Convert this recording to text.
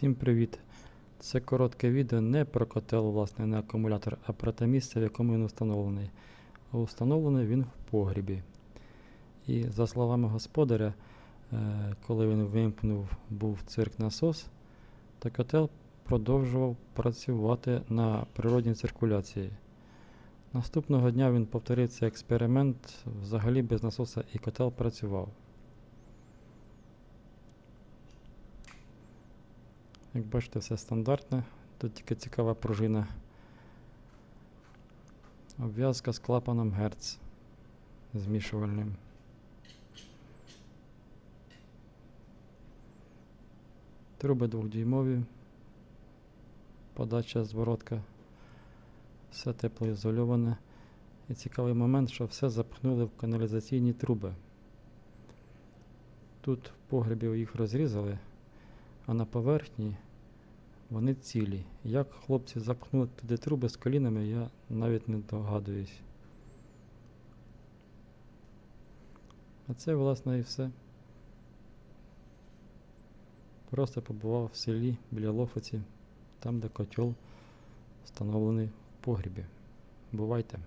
Всім привіт! Це коротке відео не про котел власне на акумулятор, а про те місце, в якому він встановлений. А встановлений він в погрібі. І за словами господаря, е, коли він вимкнув був цирк насос, то котел продовжував працювати на природній циркуляції. Наступного дня він повторив цей експеримент взагалі без насоса і котел працював. Як бачите, все стандартне. Тут тільки цікава пружина. Обв'язка з клапаном Герц змішувальним. Труби двохдюймові. Подача зворотка. Все теплоізольоване. І цікавий момент, що все запхнули в каналізаційні труби. Тут в погребі їх розрізали, а на поверхні вони цілі. Як хлопці запхнули туди труби з колінами, я навіть не догадуюсь. А це, власне, і все. Просто побував в селі біля Лофоці, там, де котел встановлений в погрібі. Бувайте!